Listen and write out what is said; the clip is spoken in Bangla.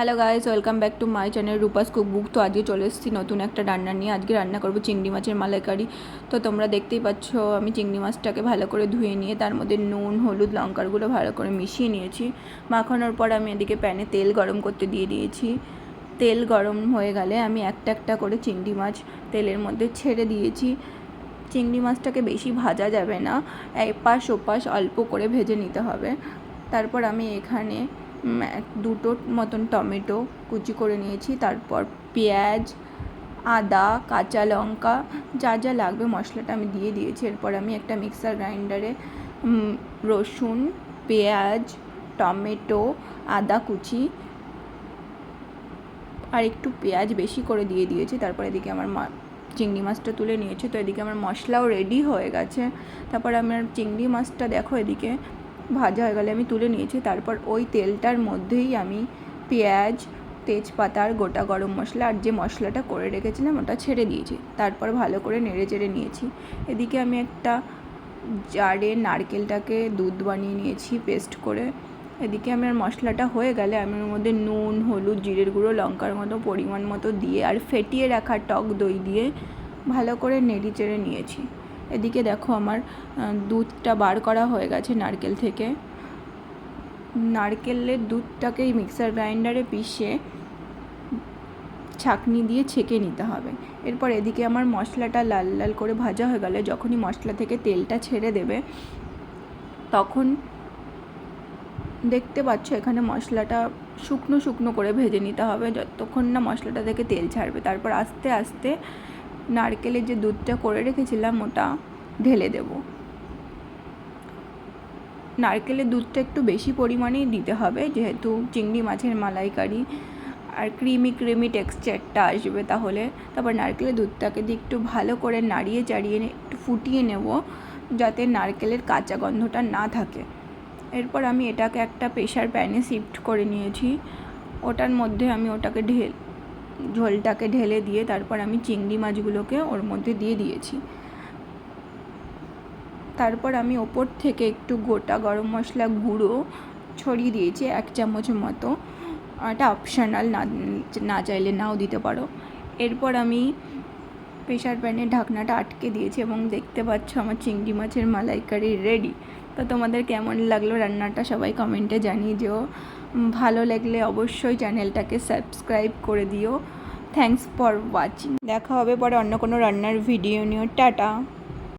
Hello guys welcome back to my channel Rupa's cook book তো আজকে চলে এসেছি নতুন একটা রান্না নিয়ে। আজকে রান্না করব চিংড়ি মাছের মালাইকারি। তো তোমরা দেখতেই পাচ্ছ, আমি চিংড়ি মাছটাকে ভালো করে ধুয়ে নিয়ে, তার মধ্যে নুন, হলুদ, লঙ্কারগুলো ভালো করে মিশিয়ে নিয়েছি। মাখানোর পর আমি এদিকে প্যানে তেল গরম করতে দিয়ে দিয়েছি। তেল গরম হয়ে গেলে আমি একটা একটা করে চিংড়ি মাছ তেলের মধ্যে ছেড়ে দিয়েছি। চিংড়ি মাছটাকে বেশি ভাজা যাবে না, এপাশ ওপাশ অল্প করে ভেজে নিতে হবে। তারপর আমি এখানে দুটো মতন টমেটো কুচি করে নিয়েছি, তারপর পেঁয়াজ, আদা, কাঁচা লঙ্কা, যা যা লাগবে মশলাটা আমি দিয়ে দিয়েছি। এরপর আমি একটা মিক্সার গ্রাইন্ডারে রসুন, পেঁয়াজ, টমেটো, আদা কুচি, আর একটু পেঁয়াজ বেশি করে দিয়ে দিয়েছি। তারপর এদিকে আমার চিংড়ি মাছটা তুলে নিয়েছি। তো এদিকে আমার মশলাও রেডি হয়ে গেছে। তারপর আমার চিংড়ি মাছটা দেখো এদিকে ভাজা হয়ে গেলে আমি তুলে নিয়েছি। তারপর ওই তেলটার মধ্যেই আমি পেঁয়াজ, তেজপাতা আর গোটা গরম মশলা আর যে মশলাটা করে রেখেছিলাম ওটা ছেড়ে দিয়েছি। তারপর ভালো করে নেড়ে চেড়ে নিয়েছি। এদিকে আমি একটা জারে নারকেলটাকে দুধ বানিয়ে নিয়েছি পেস্ট করে। এদিকে আমার মশলাটা হয়ে গেলে আমি ওর মধ্যে নুন, হলুদ, জিরের গুঁড়ো, লঙ্কার মতো পরিমাণ মতো দিয়ে আর ফেটিয়ে রাখা টক দই দিয়ে ভালো করে নেড়ে চেড়ে নিয়েছি। এদিকে দেখো আমার দুধটা বার করা হয়ে গেছে নারকেল থেকে। নারকেলের দুধটাকে মিক্সার গ্রাইন্ডারে পিষে ছাঁকনি দিয়ে ছেঁকে নিতে হবে। এরপর এদিকে আমার মশলাটা লাল লাল করে ভাজা হয়ে গেলে যখনই মশলা থেকে তেলটা ছেড়ে দেবে, তখন দেখতে পাচ্ছ এখানে মশলাটা শুকনো শুকনো করে ভেজে নিতে হবে। যতক্ষণ না মশলাটা থেকে তেল ছাড়বে, তারপর আস্তে আস্তে নারকেলের যে দুধটা করে রেখেছিলাম ওটা ঢেলে দেব। নারকেলের দুধটা একটু বেশি পরিমাণেই দিতে হবে, যেহেতু চিংড়ি মাছের মালাইকারি আর ক্রিমি ক্রিমি টেক্সচারটা আসবে তাহলে। তারপর নারকেলের দুধটাকে দিয়ে একটু ভালো করে নাড়িয়ে চাড়িয়ে একটু ফুটিয়ে নেব, যাতে নারকেলের কাঁচা গন্ধটা না থাকে। এরপর আমি এটাকে একটা প্রেশার প্যানে শিফট করে নিয়েছি। ওটার মধ্যে আমি ওটাকে ঢেল ঝোলটাকে ঢেলে দিয়ে তারপর আমি চিংড়ি মাছগুলোকে ওর মধ্যে দিয়ে দিয়েছি। তারপর আমি ওপর থেকে একটু গোটা গরম মশলা গুঁড়ো ছড়িয়ে দিয়েছি, এক চামচ মতো। এটা অপশনাল না না চাইলে নাও দিতে পারো। এরপর আমি প্রেশার প্যানে ঢাকনাটা আটকে দিয়েছি এবং দেখতে পাচ্ছ আমার চিংড়ি মাছের মালাইকারি রেডি। তো তোমাদের কেমন লাগল রান্নাটা সবাই কমেন্টে জানিয়ে দিও। ভালো লাগলে অবশ্যই চ্যানেলটাকে সাবস্ক্রাইব করে দিও। থ্যাঙ্কস ফর ওয়াচিং দেখা হবে পরে অন্য কোনো রান্নার ভিডিও নিয়ে। টাটা।